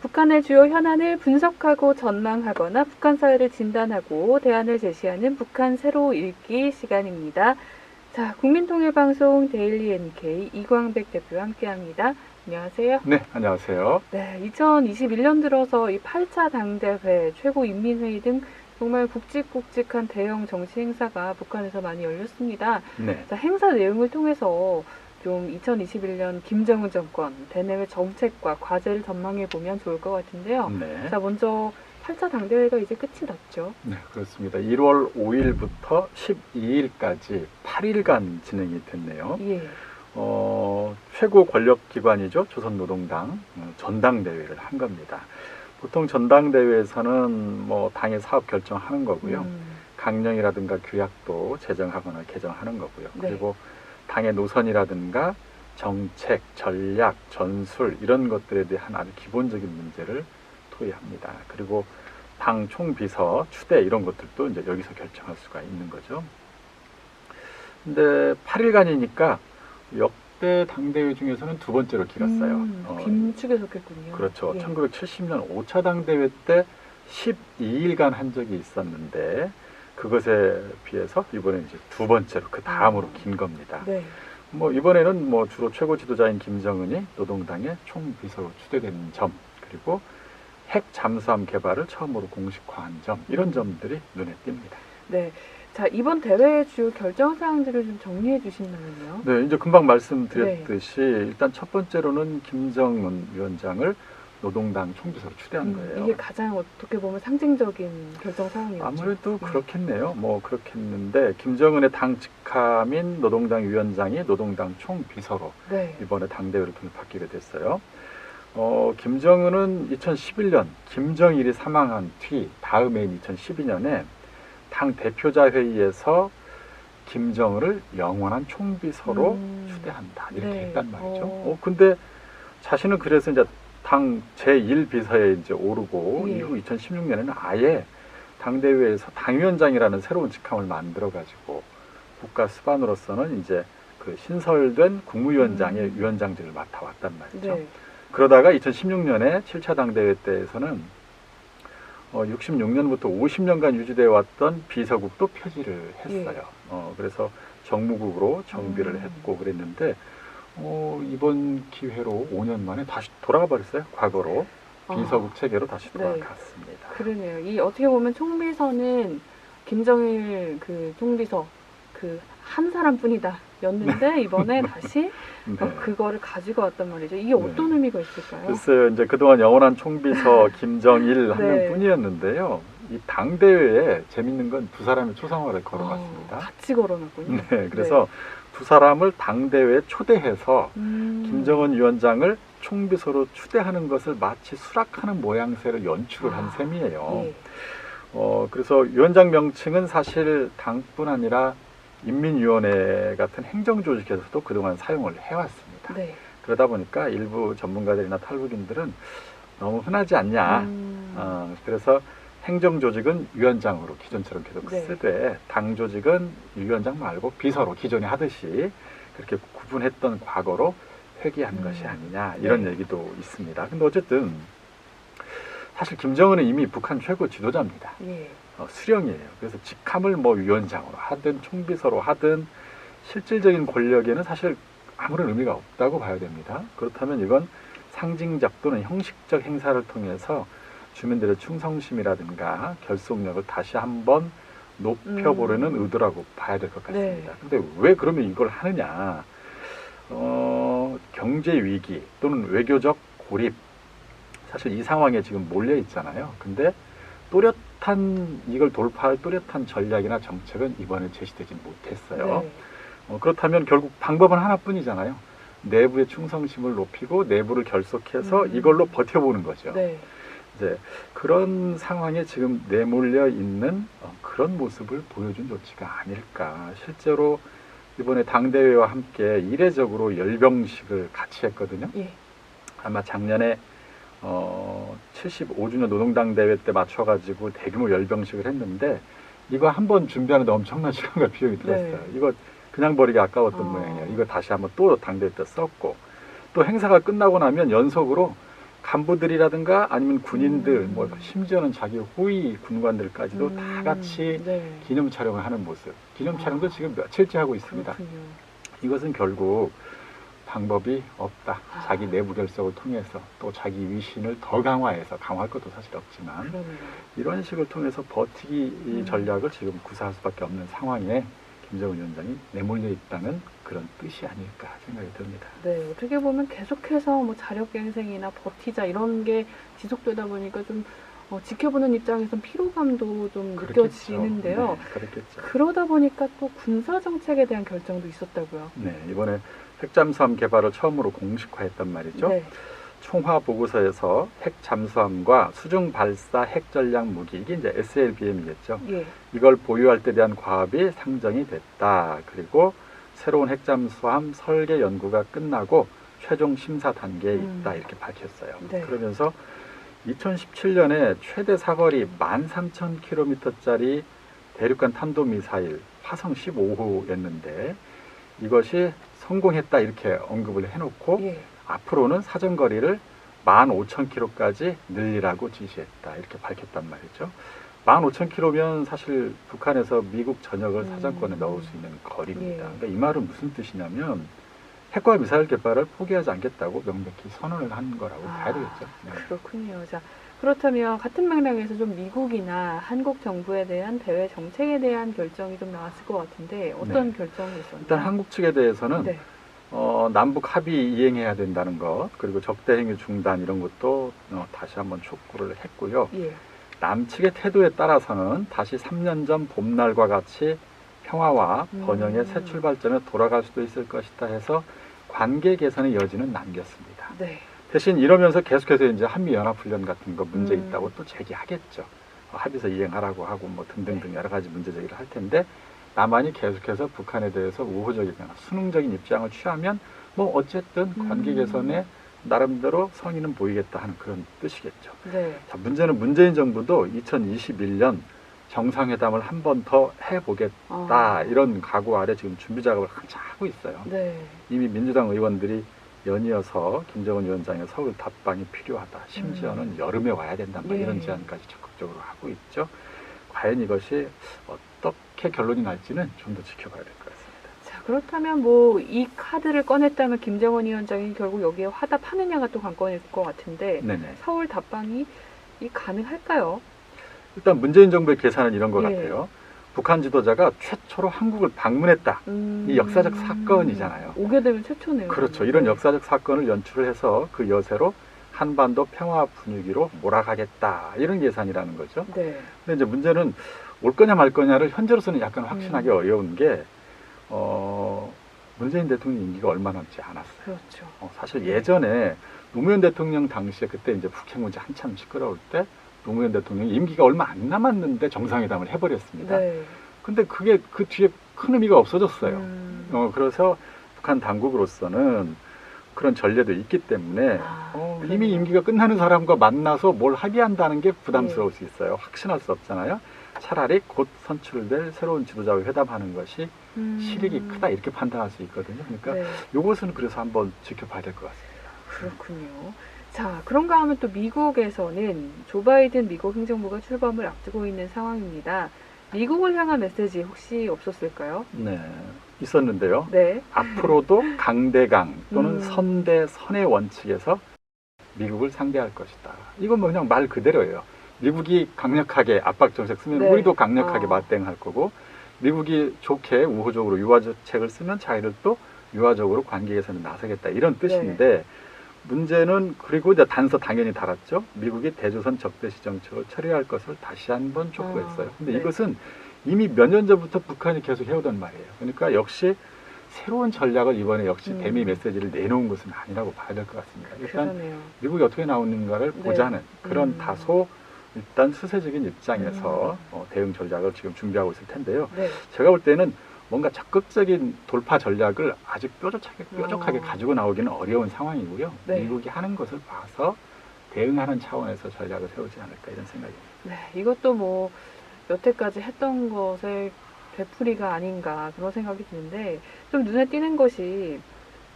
북한의 주요 현안을 분석하고 전망하거나 북한 사회를 진단하고 대안을 제시하는 북한 새로 읽기 시간입니다. 자, 국민통일방송 데일리 NK 이광백 대표와 함께합니다. 안녕하세요. 네, 안녕하세요. 네, 2021년 들어서 이 8차 당대회, 최고인민회의 등 정말 굵직굵직한 대형 정치 행사가 북한에서 많이 열렸습니다. 네. 자, 행사 내용을 통해서 좀 2021년 김정은 정권 대내외 정책과 과제를 전망해 보면 좋을 것 같은데요. 네. 자, 먼저 8차 당대회가 이제 끝이 났죠. 네, 그렇습니다. 1월 5일부터 12일까지 8일간 진행이 됐네요. 예. 어, 최고 권력 기관이죠. 조선노동당 어, 전당대회를 한 겁니다. 보통 전당대회에서는 뭐 당의 사업 결정하는 거고요. 음, 강령이라든가 규약도 제정하거나 개정하는 거고요. 네. 그리고 당의 노선이라든가 정책, 전략, 전술 이런 것들에 대한 아주 기본적인 문제를 토의합니다. 그리고 당 총비서, 추대 이런 것들도 이제 여기서 결정할 수가 있는 거죠. 근데 8일간이니까 역 대 당대회 중에서는 두 번째로 길었어요. 음, 어, 빈축에 속했군요. 그렇죠. 예. 1970년 5차 당대회 때 12일간 한 적이 있었는데 그것에 비해서 이번에 이제 두 번째로 그 다음으로 긴 겁니다. 네. 뭐 이번에는 뭐 주로 최고 지도자인 김정은이 노동당의 총비서로 추대된 점 그리고 핵 잠수함 개발을 처음으로 공식화한 점 이런 점들이 눈에 띕니다. 네. 자, 이번 대회의 주요 결정 사항들을 좀 정리해 주신다면요. 네, 이제 금방 말씀드렸듯이 일단 첫 번째로는 김정은 위원장을 노동당 총비서로 추대한 음, 거예요. 이게 가장 어떻게 보면 상징적인 결정 사항이었죠. 아무래도 네. 그렇겠네요. 뭐 그렇겠는데 김정은의 당 직함인 노동당 위원장이 노동당 총비서로 네. 이번에 당 대회를 통해 바뀌게 됐어요. 어, 김정은은 2011년 김정일이 사망한 뒤 다음해인 2012년에 당 대표자 회의에서 김정은을 영원한 총비서로 음. 추대한다 이렇게 네. 했단 말이죠. 어. 어, 근데 자신은 그래서 이제 당 제1비서에 이제 오르고 예. 이후 2016년에는 아예 당대회에서 당위원장이라는 새로운 직함을 만들어 가지고 국가 수반으로서는 이제 그 신설된 국무위원장의 음. 위원장직을 맡아왔단 말이죠. 네. 그러다가 2016년에 7차 당대회 때에서는 어, 66년부터 50년간 유지되어 왔던 비서국도 폐지를 했어요. 예. 어, 그래서 정무국으로 정비를 음. 했고 그랬는데 어, 이번 기회로 5년 만에 다시 돌아가 버렸어요. 과거로 아, 비서국 체계로 다시 네. 돌아갔습니다. 그러네요. 이 어떻게 보면 총비서는 김정일 그 총비서 그 한 사람뿐이다 였는데 이번에 다시 네. 어, 그거를 가지고 왔단 말이죠. 이게 어떤 네. 의미가 있을까요? 글쎄요, 이제 그동안 영원한 총비서 김정일 한 네. 명뿐이었는데요. 이 당대회에 재밌는 건 두 사람의 초상화를 걸어놨습니다. 어, 같이 걸어놨군요. 네, 그래서 두 사람을 당대회에 초대해서 음. 김정은 위원장을 총비서로 추대하는 것을 마치 수락하는 모양새를 연출을 한 아, 셈이에요. 예. 어, 그래서 위원장 명칭은 사실 당뿐 아니라 인민위원회 같은 행정조직에서도 그동안 사용을 해왔습니다. 네. 그러다 보니까 일부 전문가들이나 탈북인들은 너무 흔하지 않냐. 음. 어, 그래서 행정조직은 위원장으로 기존처럼 계속 네. 쓰되 당 조직은 위원장 말고 비서로 기존에 하듯이 그렇게 구분했던 과거로 회귀한 음. 것이 아니냐 이런 네. 얘기도 있습니다. 근데 어쨌든 사실 김정은은 이미 북한 최고 지도자입니다. 예. 어, 수령이에요. 그래서 직함을 뭐 위원장으로 하든 총비서로 하든 실질적인 권력에는 사실 아무런 의미가 없다고 봐야 됩니다. 그렇다면 이건 상징적 또는 형식적 행사를 통해서 주민들의 충성심이라든가 결속력을 다시 한번 높여보려는 음. 의도라고 봐야 될것 네. 같습니다. 근데 왜 그러면 이걸 하느냐? 어, 경제 위기 또는 외교적 고립 사실 이 상황에 지금 몰려 있잖아요. 근데 또렷한 이걸 돌파할 또렷한 전략이나 정책은 이번에 제시되지 못했어요. 네. 어, 그렇다면 결국 방법은 하나뿐이잖아요. 내부의 충성심을 높이고 내부를 결속해서 음. 이걸로 버텨보는 거죠. 네. 이제 그런 상황에 지금 내몰려 있는 어, 그런 모습을 보여준 조치가 아닐까. 실제로 이번에 당대회와 함께 이례적으로 열병식을 같이 했거든요. 예. 아마 작년에 어, 75주년 노동당 대회 때 맞춰가지고 대규모 열병식을 했는데 이거 한 번 준비하는데 엄청난 시간과 비용이 들었어요. 네. 이거 그냥 버리기 아까웠던 어. 모양이에요. 이거 다시 한번 또 당대회 때 썼고 또 행사가 끝나고 나면 연속으로 간부들이라든가 아니면 군인들 음. 뭐 심지어는 자기 호위 군관들까지도 다 음, 같이 네. 기념 촬영을 하는 모습. 기념 아. 촬영도 지금 며칠째 하고 있습니다. 그렇군요. 이것은 결국 방법이 없다. 아. 자기 내부 결석을 통해서 또 자기 위신을 더 강화해서 강화할 것도 사실 없지만 그러네요. 이런 식을 통해서 버티기 이 음. 전략을 지금 구사할 수밖에 없는 상황에 김정은 위원장이 내몰려 있다는 그런 뜻이 아닐까 생각이 듭니다. 네, 어떻게 보면 계속해서 뭐 자력갱생이나 버티자 이런 게 지속되다 보니까 좀 어, 지켜보는 입장에선 피로감도 좀 그렇겠죠. 느껴지는데요. 네, 그렇겠죠. 그러다 보니까 또 군사 정책에 대한 결정도 있었다고요. 네, 이번에 핵잠수함 개발을 처음으로 공식화했단 말이죠. 네. 총화 보고서에서 핵 잠수함과 수중 발사 핵 전략 무기 이게 이제 SLBM이겠죠. 예. 이걸 보유할 때 대한 과업이 상정이 됐다. 그리고 새로운 핵잠수함 설계 연구가 끝나고 최종 심사 단계에 음. 있다 이렇게 밝혔어요. 네. 그러면서 2017년에 최대 사거리 13,000km짜리 대륙간 탄도미사일 화성 15호였는데 이것이 성공했다 이렇게 언급을 해놓고 예. 앞으로는 사정거리를 15,000km까지 늘리라고 지시했다. 이렇게 밝혔단 말이죠. 15,000km면 사실 북한에서 미국 전역을 음. 사정권에 넣을 수 있는 거리입니다. 예. 그러니까 이 말은 무슨 뜻이냐면 핵과 미사일 개발을 포기하지 않겠다고 명백히 선언을 한 거라고 아, 봐야 되겠죠. 네. 그렇군요. 자, 그렇다면 같은 맥락에서 좀 미국이나 한국 정부에 대한 대외 정책에 대한 결정이 좀 나왔을 것 같은데 어떤 결정이 있었나요? 일단 한국 측에 대해서는 네. 어, 남북 합의 이행해야 된다는 것 그리고 적대 행위 중단 이런 것도 어, 다시 한번 촉구를 했고요. 예. 남측의 태도에 따라서는 다시 3년 전 봄날과 같이 평화와 음. 번영의 새 출발점에 돌아갈 수도 있을 것이다 해서 관계 개선의 여지는 남겼습니다. 네. 대신 이러면서 계속해서 이제 한미 연합 훈련 같은 거 문제 음. 있다고 또 제기하겠죠. 어, 합의서 이행하라고 하고 뭐 등등등 네. 여러 가지 문제 제기를 할 텐데 남한이 계속해서 북한에 대해서 우호적이거나 수능적인 입장을 취하면 뭐 어쨌든 관계 음. 개선에 나름대로 성의는 보이겠다 하는 그런 뜻이겠죠. 네. 자, 문제는 문재인 정부도 2021년 정상회담을 한 번 더 해보겠다 아, 이런 각오 아래 지금 준비 작업을 한참 하고 있어요. 네. 이미 민주당 의원들이 연이어서 김정은 위원장의 서울 답방이 필요하다. 심지어는 음. 여름에 와야 된다. 뭐 예. 이런 제안까지 적극적으로 하고 있죠. 과연 이것이 어떻게 결론이 날지는 좀 더 지켜봐야 될 것 같습니다. 자, 그렇다면 뭐 이 카드를 꺼냈다면 김정은 위원장이 결국 여기에 화답하느냐가 또 관건일 것 같은데 네네. 서울 답방이 이 가능할까요? 일단 문재인 정부의 계산은 이런 것 예. 같아요. 북한 지도자가 최초로 한국을 방문했다. 음, 이 역사적 사건이잖아요. 오게 되면 최초네요. 그렇죠. 이런 역사적 사건을 연출을 해서 그 여세로 한반도 평화 분위기로 몰아가겠다. 이런 계산이라는 거죠. 네. 근데 이제 문제는 올 거냐 말 거냐를 현재로서는 약간 확신하기 음. 어려운 게, 어, 문재인 대통령 임기가 얼마 남지 않았어요. 그렇죠. 어, 사실 예전에 노무현 대통령 당시에 그때 이제 북핵 문제 한참 시끄러울 때 노무현 대통령이 임기가 얼마 안 남았는데 정상회담을 해버렸습니다. 네. 근데 그게 그 뒤에 큰 의미가 없어졌어요. 음, 어, 그래서 북한 당국으로서는 그런 전례도 있기 때문에 아, 어? 이미 임기가 끝나는 사람과 만나서 뭘 합의한다는 게 부담스러울 네. 수 있어요. 확신할 수 없잖아요. 차라리 곧 선출될 새로운 지도자와 회담하는 것이 음, 실익이 크다 이렇게 판단할 수 있거든요. 그러니까 네. 이것은 그래서 한번 지켜봐야 될 것 같습니다. 그렇군요. 자, 그런가 하면 또 미국에서는 조 바이든 미국 행정부가 출범을 앞두고 있는 상황입니다. 미국을 향한 메시지 혹시 없었을까요? 네, 있었는데요. 네. 앞으로도 강대강 또는 음. 선대 선의 원칙에서 미국을 상대할 것이다. 이건 뭐 그냥 말 그대로예요. 미국이 강력하게 압박 정책 쓰면 네. 우리도 강력하게 어. 맞대응할 거고 미국이 좋게 우호적으로 유화책을 쓰면 자기를 또 유화적으로 관계 개선에 나서겠다 이런 뜻인데 문제는 그리고 이제 단서 당연히 달았죠. 미국이 대조선 적대시 정책을 처리할 것을 다시 한번 촉구했어요. 아, 근데 네. 이것은 이미 몇 년 전부터 북한이 계속 해오던 말이에요. 그러니까 역시 새로운 전략을 이번에 역시 음. 대미 메시지를 내놓은 것은 아니라고 봐야 될 것 같습니다. 일단 그러네요. 미국이 어떻게 나오는가를 네. 보자는 그런 음. 다소 일단 수세적인 입장에서 음. 어, 대응 전략을 지금 준비하고 있을 텐데요. 네. 제가 볼 때는 뭔가 적극적인 돌파 전략을 아직 뾰족하게 뾰족하게 어. 가지고 나오기는 어려운 상황이고요. 네. 미국이 하는 것을 봐서 대응하는 차원에서 전략을 세우지 않을까 이런 생각입니다. 네. 이것도 뭐 여태까지 했던 것의 되풀이가 아닌가 그런 생각이 드는데 좀 눈에 띄는 것이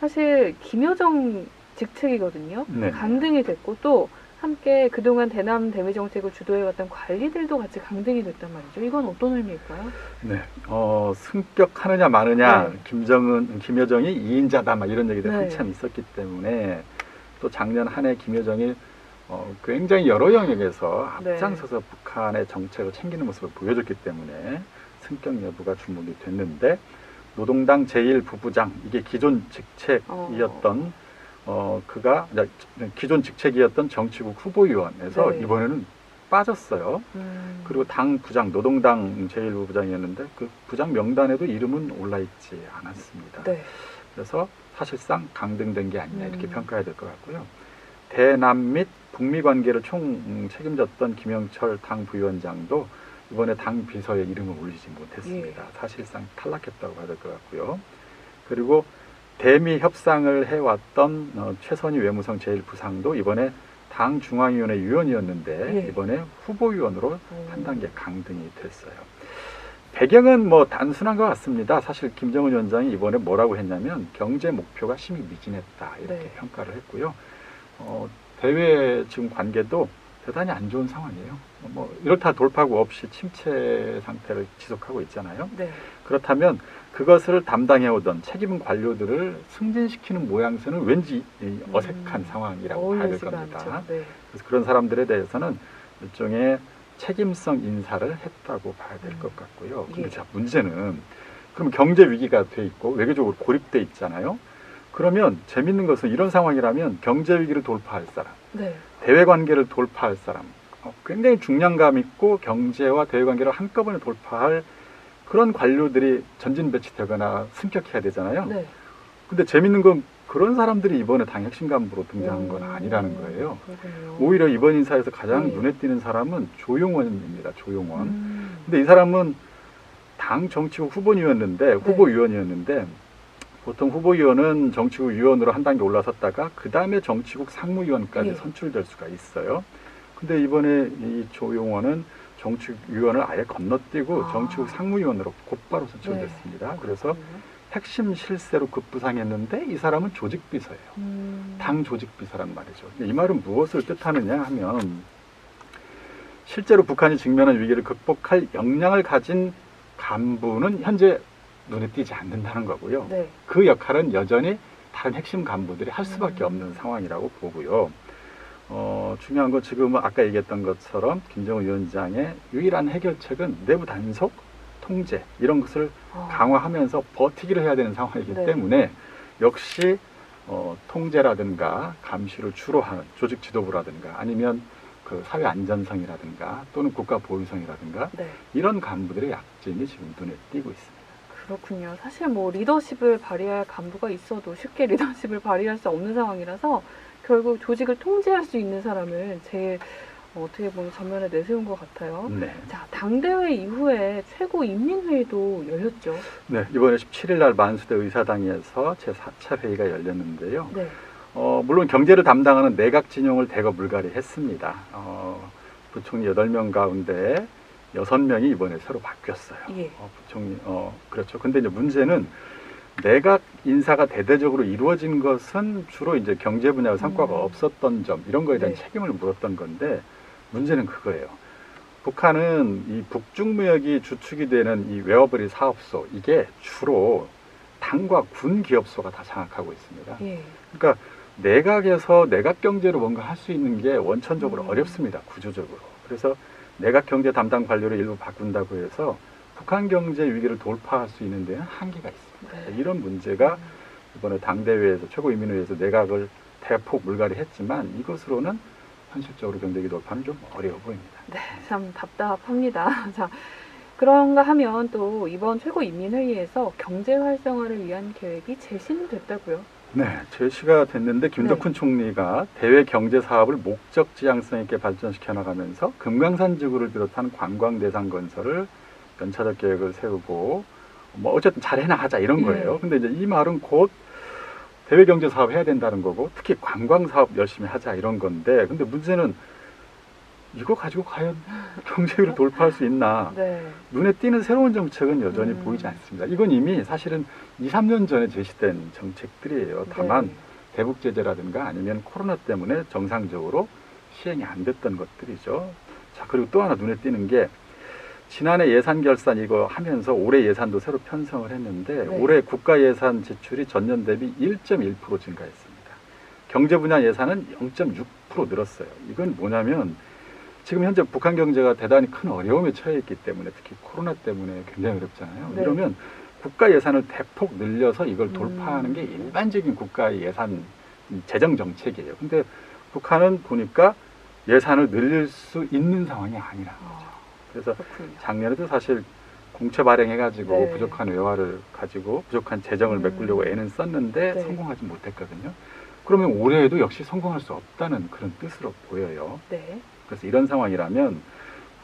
사실 김여정 직책이거든요. 네. 강등이 됐고 또 함께 그동안 대남 대미 정책을 주도해왔던 관리들도 같이 강등이 됐단 말이죠. 이건 어떤 의미일까요? 네. 어, 승격하느냐 마느냐 네. 김정은 김여정이 2인자다 막 이런 얘기들 네. 한참 있었기 때문에 또 작년 한 해 김여정이 어, 굉장히 여러 영역에서 네. 앞장서서 북한의 정책을 챙기는 모습을 보여줬기 때문에 승격 여부가 주목이 됐는데 노동당 제1부부장 이게 기존 직책이었던 어, 그가 이제 기존 직책이었던 정치국 후보위원에서 네. 이번에는 빠졌어요. 음, 그리고 당 부장 노동당 제1부부장이었는데 그 부장 명단에도 이름은 올라 있지 않았습니다. 네. 그래서 사실상 강등된 게 아니냐 이렇게 음. 평가해야 될 것 같고요. 대남 및 북미 관계를 총 음, 책임졌던 김영철 당 부위원장도 이번에 당 비서에 이름을 올리지 못했습니다. 예. 사실상 탈락했다고 봐야 될 것 같고요. 그리고 대미 협상을 해왔던 어, 최선희 외무성 제1부상도 이번에 당 중앙위원회 위원이었는데 예. 이번에 후보위원으로 음. 한 단계 강등이 됐어요. 배경은 뭐 단순한 것 같습니다. 사실 김정은 위원장이 이번에 뭐라고 했냐면 경제 목표가 심히 미진했다 이렇게 네. 평가를 했고요. 어, 대외 지금 관계도 대단히 안 좋은 상황이에요. 뭐 이렇다 돌파구 없이 침체 상태를 지속하고 있잖아요. 네. 그렇다면 그것을 담당해 오던 책임 관료들을 승진시키는 모양새는 왠지 이 어색한 음, 상황이라고 봐야 될 겁니다. 네. 그래서 그런 사람들에 대해서는 일종의 책임성 인사를 했다고 봐야 될것 같고요. 근데 예. 자 문제는 그럼 경제 위기가 돼 있고 외교적으로 고립돼 있잖아요. 그러면 재밌는 것은 이런 상황이라면 경제 위기를 돌파할 사람, 네. 대외 관계를 돌파할 사람, 어, 굉장히 중량감 있고 경제와 대외 관계를 한꺼번에 돌파할 그런 관료들이 전진 배치되거나 승격해야 되잖아요. 네. 근데 재밌는 건 그런 사람들이 이번에 당 핵심 간부로 등장한 건 음, 아니라는 거예요. 그렇군요. 오히려 이번 인사에서 가장 네. 눈에 띄는 사람은 조용원입니다. 조용원. 음, 근데 이 사람은 당 정치국 후보위원이었는데 후보위원이었는데 보통 후보위원은 정치국 위원으로 한 단계 올라섰다가 그 다음에 정치국 상무위원까지 예. 선출될 수가 있어요. 근데 이번에 이 조용원은 정치국 위원을 아예 건너뛰고 아. 정치국 상무위원으로 곧바로 선출됐습니다. 그래서 그렇군요. 핵심 실세로 급부상했는데 이 사람은 조직비서예요. 음, 당 조직비서란 말이죠. 이 말은 무엇을 뜻하느냐 하면 실제로 북한이 직면한 위기를 극복할 역량을 가진 간부는 현재 눈에 띄지 않는다는 거고요. 네. 그 역할은 여전히 다른 핵심 간부들이 할 수밖에 음. 없는 상황이라고 보고요. 어, 중요한 건 지금은 아까 얘기했던 것처럼 김정은 위원장의 유일한 해결책은 내부 단속, 통제 이런 것을 아, 강화하면서 버티기를 해야 되는 상황이기 네. 때문에 역시 어, 통제라든가 감시를 주로 하는 조직 지도부라든가 아니면 그 사회 안전성이라든가 또는 국가 보유성이라든가 네. 이런 간부들의 약진이 지금 눈에 띄고 있습니다. 그렇군요. 사실 뭐 리더십을 발휘할 간부가 있어도 쉽게 리더십을 발휘할 수 없는 상황이라서 결국 조직을 통제할 수 있는 사람을 제일 어, 어떻게 보면 전면에 내세운 것 같아요. 네. 자, 당대회 이후에 최고 인민회의도 열렸죠. 네, 이번에 17일 날 만수대 의사당에서 제4차 회의가 열렸는데요. 네. 어, 물론 경제를 담당하는 내각 진영을 대거 물갈이했습니다. 어, 부총리 8명 가운데 6명이 이번에 새로 바뀌었어요. 예. 어, 부총리, 어, 그렇죠. 근데 이제 문제는 내각 인사가 대대적으로 이루어진 것은 주로 이제 경제 분야 성과가 음. 없었던 점, 이런 거에 대한 네. 책임을 물었던 건데, 문제는 그거예요. 북한은 이 북중무역이 주축이 되는 이 웨어버리 사업소, 이게 주로 당과 군 기업소가 다 장악하고 있습니다. 예. 그러니까 내각에서 내각 경제로 뭔가 할 수 있는 게 원천적으로 음. 어렵습니다. 구조적으로. 그래서 내각 경제 담당 관료를 일부 바꾼다고 해서 북한 경제 위기를 돌파할 수 있는 데는 한계가 있습니다. 네. 이런 문제가 이번에 당대회에서 최고인민회에서 내각을 대폭 물갈이했지만 이것으로는 현실적으로 경제기 돌파는 좀 어려워 보입니다. 네, 참 답답합니다. 자, 그런가 하면 또 이번 최고인민회의에서 경제 활성화를 위한 계획이 제시됐다고요. 네, 제시가 됐는데 김덕훈 총리가 대외 경제 사업을 목적 지향성 있게 발전시켜 나가면서 금강산 지구를 비롯한 관광 대상 건설을 연차적 계획을 세우고 뭐 어쨌든 잘 해나가자 이런 예. 거예요. 근데 이제 이 말은 곧 대외 경제 사업 해야 된다는 거고 특히 관광 사업 열심히 하자 이런 건데 근데 문제는 이거 가지고 과연 경제위기를 돌파할 수 있나? 네. 눈에 띄는 새로운 정책은 여전히 음. 보이지 않습니다. 이건 이미 사실은 2, 3년 전에 제시된 정책들이에요. 다만 네. 대북 제재라든가 아니면 코로나 때문에 정상적으로 시행이 안 됐던 것들이죠. 자, 그리고 또 하나 눈에 띄는 게 지난해 예산 결산 이거 하면서 올해 예산도 새로 편성을 했는데 네. 올해 국가 예산 지출이 전년 대비 1.1% 증가했습니다. 경제 분야 예산은 0.6% 늘었어요. 이건 뭐냐면 지금 현재 북한 경제가 대단히 큰 어려움에 처해 있기 때문에 특히 코로나 때문에 굉장히 어렵잖아요. 네. 이러면 국가 예산을 대폭 늘려서 이걸 음. 돌파하는 게 일반적인 국가 예산 재정 정책이에요. 근데 북한은 보니까 예산을 늘릴 수 있는 상황이 아니라 아, 그래서 그렇군요. 작년에도 사실 공채 발행해가지고 네. 부족한 외화를 가지고 부족한 재정을 음. 메꾸려고 애는 썼는데 네. 성공하지 못했거든요. 그러면 올해에도 역시 성공할 수 없다는 그런 뜻으로 보여요. 네. 그래서 이런 상황이라면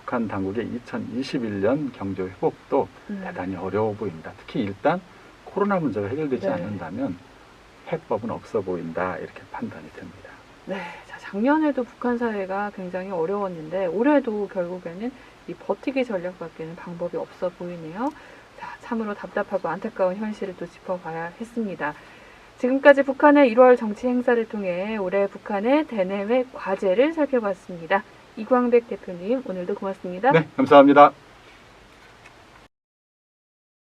북한 당국의 2021년 경제 회복도 음. 대단히 어려워 보인다. 특히 일단 코로나 문제가 해결되지 네. 않는다면 해법은 없어 보인다 이렇게 판단이 됩니다. 네. 자, 작년에도 북한 사회가 굉장히 어려웠는데 올해도 결국에는 이 버티기 전략밖에는 방법이 없어 보이네요. 자, 참으로 답답하고 안타까운 현실을 또 짚어봐야 했습니다. 지금까지 북한의 1월 정치 행사를 통해 올해 북한의 대내외 과제를 살펴봤습니다. 이광백 대표님 오늘도 고맙습니다. 네, 감사합니다.